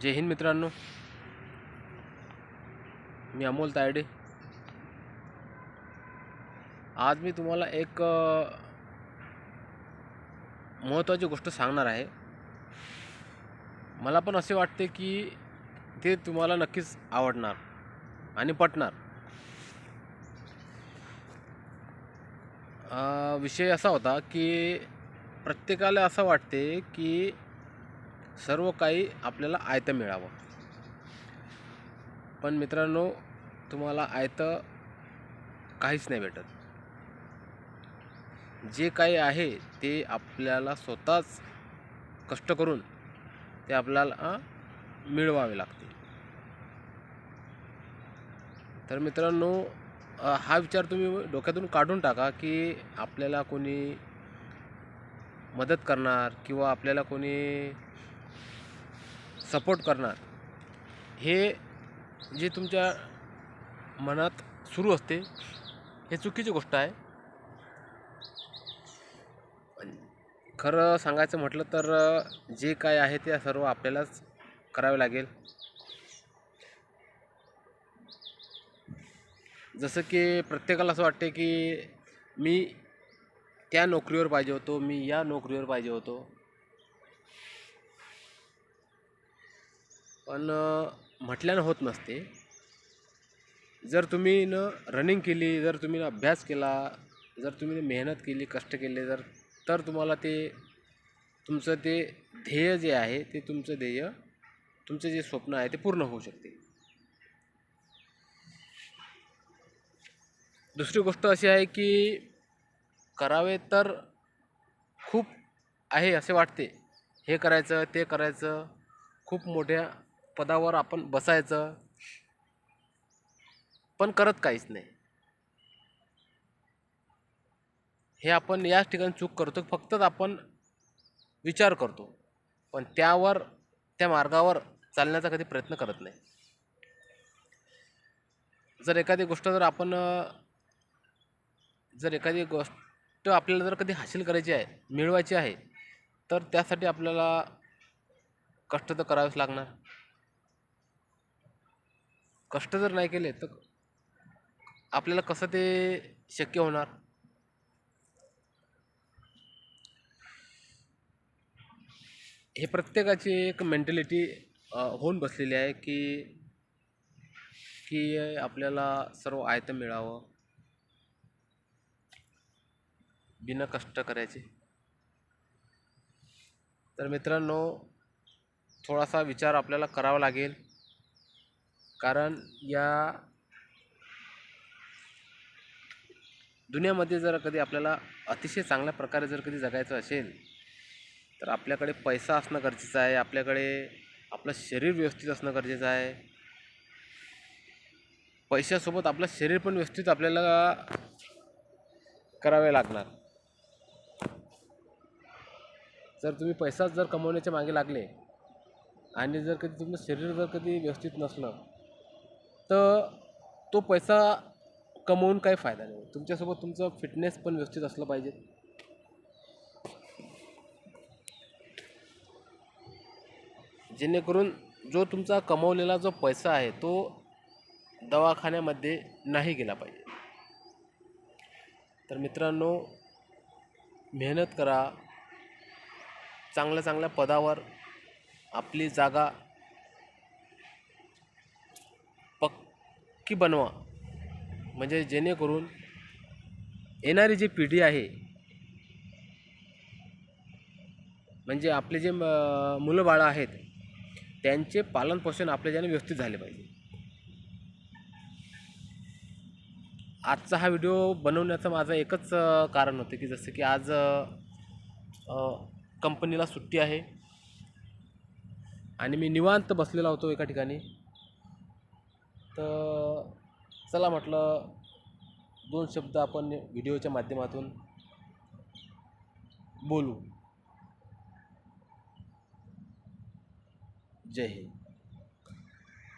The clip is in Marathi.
जय हिंद मित्रांनो. मी अमोल तायडे. आज मी तुम्हाला एक महत्त्वाची गोष्ट सांगणार आहे. मला पण असे वाटते की ते तुम्हाला नक्कीच आवडणार आणि पटणार. विषय असा होता की प्रत्येकाला असं वाटते की सर्व काही आपल्याला आयतं मिळावं. पण मित्रांनो तुम्हाला आयतं काहीच नाही भेटत. जे काही आहे ते आपल्याला स्वतःच कष्ट करून ते आपल्याला मिळवावे लागते तर मित्रांनो हा विचार तुम्ही डोक्यातून काढून टाका की आपल्याला कोणी मदत करणार किंवा आपल्याला कोणी सपोर्ट करणार. हे जे तुमच्या मनात सुरू असते हे चुकीची गोष्ट आहे. खरं सांगायचं म्हटलं तर जे काय आहे ते सर्व आपल्यालाच करावे लागेल. जसं की प्रत्येकाला असं वाटते की मी त्या नोकरीवर पाहिजे होतो मी या नोकरीवर पाहिजे होतो. पण म्हटल्यानं होत नसते. जर तुम्ही न रनिंग केली जर तुम्ही अभ्यास केला जर तुम्ही मेहनत केली कष्ट केले जर तर तुम्हाला ते तुमचं ते ध्येय जे आहे ते तुमचं ध्येय तुमचं जे स्वप्न आहे ते पूर्ण होऊ शकते. दुसरी गोष्ट अशी आहे की करावे तर खूप आहे असे वाटते. हे करायचं ते करायचं खूप मोठ्या पदावर आपण बसायचं. पण करत काहीच नाही. हे आपण याच ठिकाणी चूक करतो फक्तच आपण विचार करतो. पण त्यावर त्या मार्गावर चालण्याचा कधी प्रयत्न करत नाही. जर एखादी गोष्ट जर आपण जर एखादी गोष्ट आपल्याला जर कधी हासिल करायची आहे मिळवायची आहे तर त्यासाठी आपल्याला कष्ट तर करावेच लागणार. कष्ट जर नाही केले तर आपल्याला कसं ते शक्य होणार? हे प्रत्येकाची एक मेंटॅलिटी होऊन बसलेली आहे की की आपल्याला सर्व आयतं मिळावं. बिना कष्ट करायचे. तर मित्रांनो थोडासा विचार आपल्याला करावा लागेल. कारण या दुनियामध्ये जर कधी आपल्याला अतिशय चांगल्या प्रकारे जर कधी जगायचं असेल तर आपल्याकडे पैसा असणं गरजेचं आहे आपल्याकडे आपलं शरीर व्यवस्थित असणं गरजेचं आहे. पैशासोबत आपलं शरीर पण व्यवस्थित आपल्याला करावे लागणार. जर तुम्ही पैसाच जर कमवण्याच्या मागे लागले आणि जर कधी तुमचं शरीर जर कधी व्यवस्थित नसलं तर तो पैसा कमवून काही फायदा नाही. तुमच्यासोबत तुमचं फिटनेस पण व्यवस्थित असलं पाहिजे. जेणेकरून जो तुमचा कमवलेला जो पैसा आहे तो दवाखान्यामध्ये नाही गेला पाहिजे. तर मित्रांनो मेहनत करा. चांगल्या चांगल्या पदावर आपली जागा नक्की बनवा. म्हणजे जेणेकरून येणारी जी पिढी आहे म्हणजे आपले जे मुलं बाळं आहेत त्यांचे पालनपोषण आपल्याच्याने व्यवस्थित झाले पाहिजे. आजचा हा व्हिडिओ बनवण्याचं माझं एकच कारण होतं की जसं की आज कंपनीला सुट्टी आहे. आणि मी निवांत बसलेला होतो एका ठिकाणी. तर चला म्हटलं दोन शब्द आपण व्हिडिओच्या माध्यमातून बोलू. जय हिंद.